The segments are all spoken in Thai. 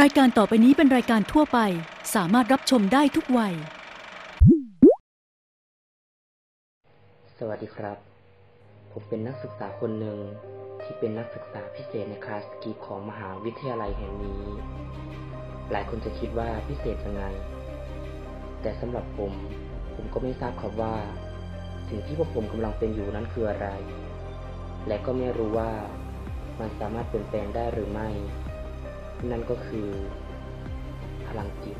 รายการต่อไปนี้เป็นรายการทั่วไป สามารถรับชมได้ทุกวัย สวัสดีครับ ผมเป็นนักศึกษาคนหนึ่งที่เป็นนักศึกษาพิเศษในคลาสกีของมหาวิทยาลัยแห่งนี้ หลายคนจะคิดว่าพิเศษยังไง แต่สำหรับผม ผมก็ไม่ทราบครับว่า สิ่งที่พวกผมกำลังเป็นอยู่นั้นคืออะไร และก็ไม่รู้ว่ามันสามารถเปลี่ยนแปลงได้หรือไม่ นั่นก็คือพลังจิต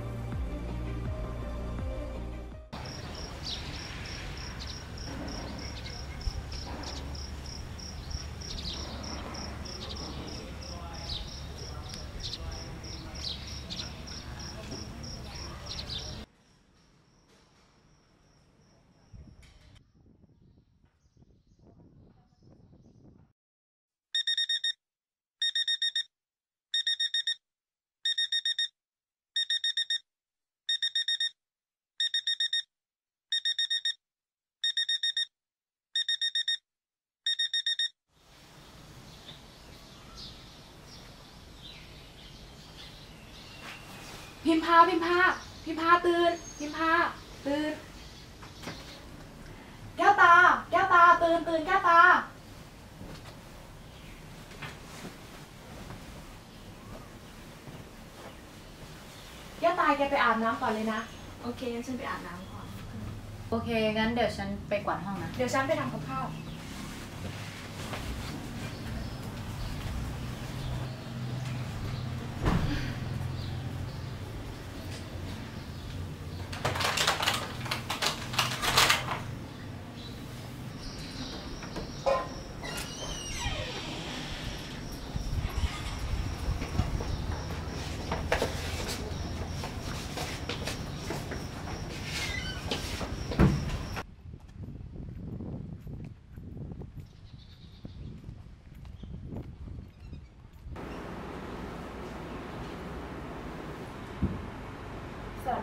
พิมพาพิมพาพิมพาตื่น พิมพาตื่น แก้วตา แก้วตาตื่นตื่นแก้วตา แก้วตาแกไปอาบน้ำก่อนเลยนะ โอเคงั้นฉันไปอาบน้ำก่อน โอเค งั้นเดี๋ยวฉันไปกวาดห้องนะ เดี๋ยวฉันไปทำกับข้าว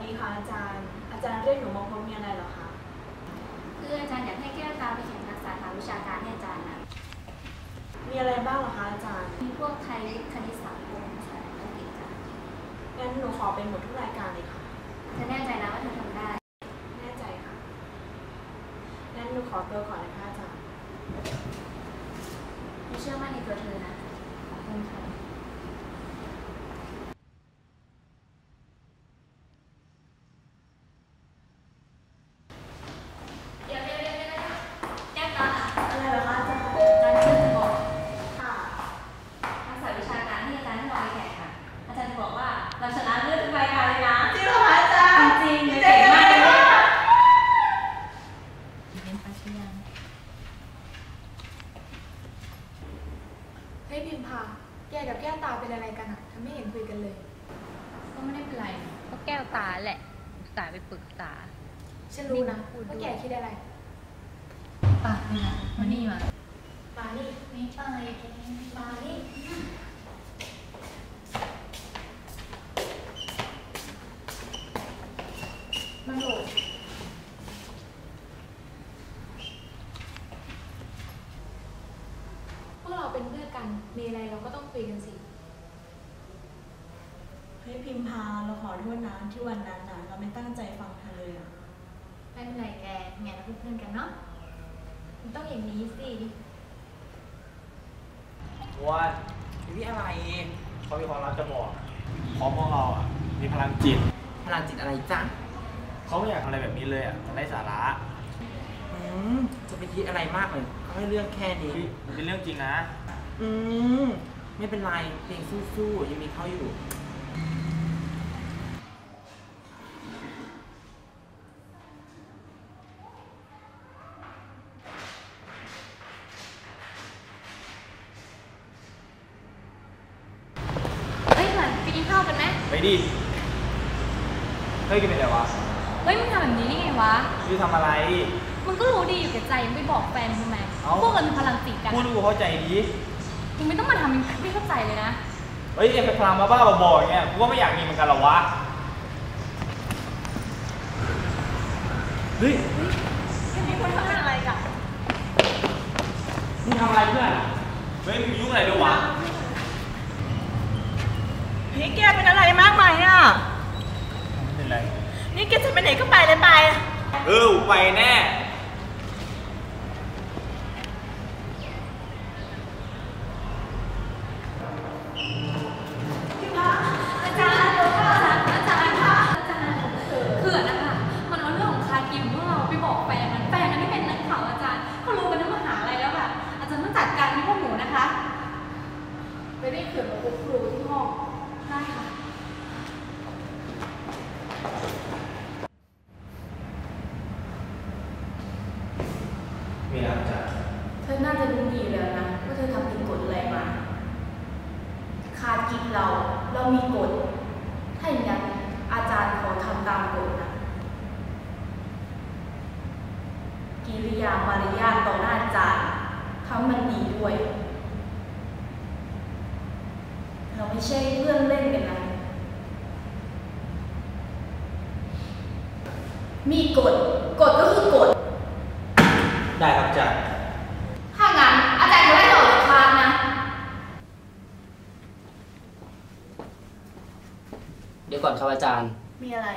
ดีค่ะอาจารย์ อาจารย์เรียกหนูมาพบมีอะไรเหรอคะคืออาจารย์อยากให้แก้วตาไปแข่งทักษะทางวิชาการให้อาจารย์นะ มีอะไรบ้างเหรอคะอาจารย์ มีพวกไทยวิทย์คณิตศาสตร์พวกภาษาอังกฤษจ้ะงั้นหนูขอเป็นหมดทุกรายการเลยค่ะเธอแน่ใจนะว่าเธอทำได้ แน่ใจค่ะ งั้นหนูขอตัวก่อนนะคะอาจารย์ไม่เชื่อมั่นในตัวเธอนะ ขอบคุณค่ะเดี๋ยวเดี๋ยวเดี๋ยวเดี๋ยวแก้วตา อะไรเหรอคะอาจารย์ อาจารย์จะบอก ค่ะ ทักษะวิชาการที่อาจารย์ให้เราไปแข่งค่ะ อาจารย์จะบอกว่าเราชนะเลิศทุกรายการเลยนะ จริงเหรอคะอาจารย์ จริงๆเก่งมากเลย เรียนไปใช่ยัง เฮ้ยพิมพา แกกับแก้วตาเป็นอะไรกันอะทำไม่เห็นคุยกันเลย ก็ไม่ได้เป็นไร ก็แก้วตาแหละอุตส่าห์ไปปรึกษา ฉันรู้นะพูดด้วยว่าแกคิดอะไรป่ะนี่นะมานี่มามานี่ ไม่ไปมานี่ มาโดดพวกเราเป็นเพื่อนกัน มีอะไรเราก็ต้องคุยกันสิ เฮ้ยพิมพา เราข อโทษนะที่วันนั้นน่ะเราไม่ตั้งใจฟังเธอเลยอะไม่เป็นไรแกไงเราเป็นเพื่อนกันเนาะมันต้องอย่างนี้สิว่าพี่อะไรเขามีความรักจะบอกเพราะพวกเราอะมีพลังจิต พลังจิตอะไรจ๊ะเขาไม่อยากทำอะไรแบบนี้เลยอะมันไร้สาระอืมจะไปคิดอะไรมากเลยเขาให้เรื่องแค่นี้เฮ้ยมันเป็นเรื่องจริงนะ อืมไม่เป็นไรเพลงสู้ๆยังมีเขาอยู่ เฮ้ยเหมือนไปกินข้าวกัน ไหมไปดิ เฮ้ยแกันเป็นไรวะเฮ้ยมึงทำแบบนี้ได้ไงวะ พี่ทำอะไร มึงก็รู้ดีอยู่แก่ใจยังไปบอกแฟนทำไมเอ้า พวกเรามีพลังจิตกันพูดให้กูเข้าใจดีมึงไม่ต้องมาทำเป็นไม่เข้าใจเลยนะ เฮ้ยไอ้พลังบ้าๆบอๆอย่างเงี้ยกูก็ไม่อยากมีเหมือนกันหรอวะ เฮ้ยมีคนทำอะไรกันมึงทำอะไรเพื่อน เฮ้ยมึงยุ่งอะไรด้วยวะ นี่แกเป็นอะไรมากไหมอะ ไม่เป็นไร นี่แกจะไปไหนก็ไปเลยไป เออไปแน่อาจารย์อาจารย์อาจารย์ค่ะอาจารย์เขื่อนนะคะมันเอาเรื่องของคากิมของเราไปบอกแฟนมันแฟนมันที่เป็นนักข่าวอาจารย์เขารู้กันทั้งมหาลัยแล้วค่ะอาจารย์ต้องจัดการให้พวกหนูนะคะไปได้เขื่อนมาพบครูที่ห้อง ได้ค่ะมีอะไรจ้ะเธอน่าจะรู้ดีแล้วนะว่าเธอทำผิดกฎอะไรมา ขาดกิจเรา เรามีกฎ ถ้าอย่างนั้นอาจารย์ขอทำตามกฎนะ กิริยามารยาทต่อหน้าอาจารย์ทำมันดีด้วย เราไม่ ใช่เพื่อนเล่นกันนะมีกฎกฎก็คือกฎได้ครับอาจารย์ถ้างั้นอาจารย์จะไล่ออกจากคลาสนะ เดี๋ยวก่อนครับอาจารย์ มีอะไร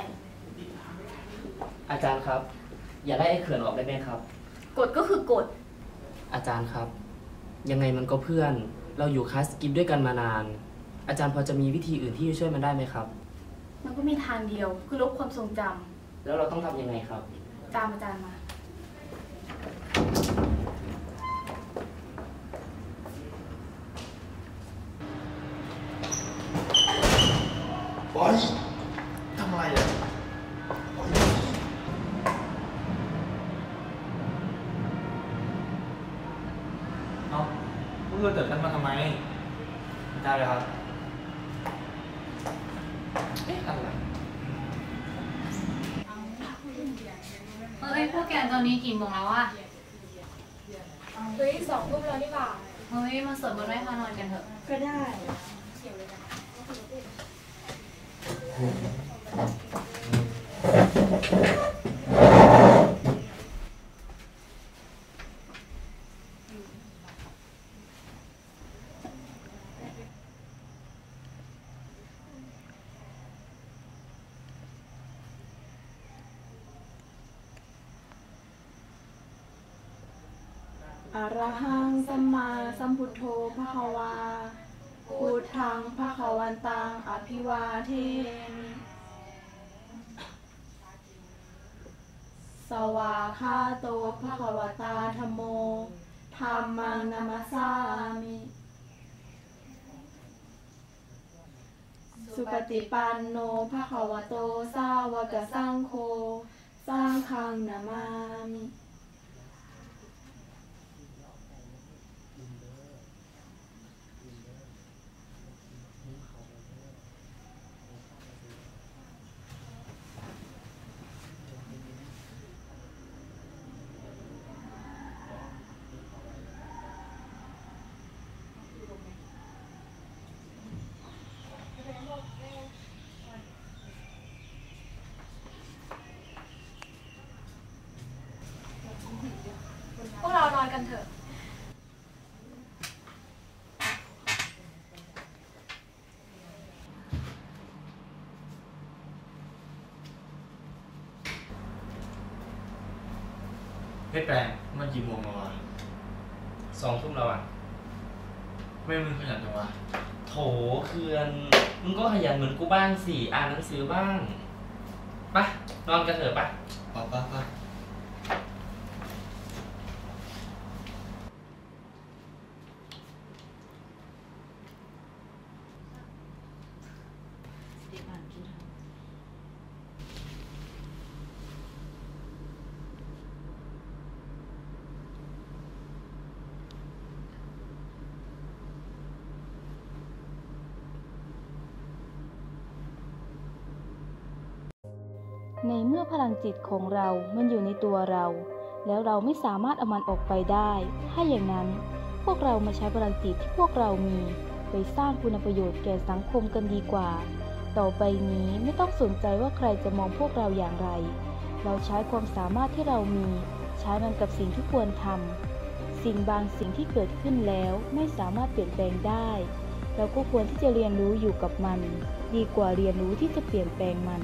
อาจารย์ครับ อย่าไล่ไอ้เขื่อนออกได้ไหมครับ กฎก็คือกฎอาจารย์ครับ ยังไงมันก็เพื่อน เราอยู่คลาสกิฟด้วยกันมานาน อาจารย์พอจะมีวิธีอื่นที่จะช่วยมันได้ไหมครับ มันก็มีทางเดียวคือลบความทรงจแล้วเราต้องทำยังไงครับำตามอาจารย์มาบอยทำอะไรอะบอยเอ้าพวกเธอเกิดกันมาทำไม ได้เลยครับ เอ๊ะอะไร เฮ้ยพวกแกตอนนี้กี่โมงแล้วอะเฮ้ยสองทุ่มแล้วนี่บ่าเฮ้ยมาสวดมนต์ไหว้พระนอนกันเถอะ ก็ได้ อะระหังสัมมาสัมพุทโธพระควาพุทธังพระควันตังอภิวาเทมสวาคาโตพระควตาธรรมโมธรรมังนามัสามิ สุปฏิปันโนภะควโตสาวกสังโฆสังฆังนามามิ อนกันเถอะเฮ้ยแปลงมันกี่โมงแล้ววะสองทุ่มแล้วอะ ไม่มึงขยันจังวะโถเขื่อนมึงก็ขยันเหมือนกูบ้างสิ อ่านหนังสือบ้างไปะนอนกันเถอะปะ ปะปะปะ ในเมื่อพลังจิตของเรา มันอยู่ในตัวเรา แล้วเราไม่สามารถเอามันออกไปได้ ถ้าอย่างนั้นพวกเรามาใช้พลังจิตที่พวกเรามี ไปสร้างคุณประโยชน์แก่สังคมกันดีกว่า ต่อไปนี้ไม่ต้องสนใจว่าใครจะมองพวกเราอย่างไร เราใช้ความสามารถที่เรามี ใช้มันกับสิ่งที่ควรทำ สิ่งบางสิ่งที่เกิดขึ้นแล้วไม่สามารถเปลี่ยนแปลงได้ เราก็ควรที่จะเรียนรู้อยู่กับมัน ดีกว่าเรียนรู้ที่จะเปลี่ยนแปลงมัน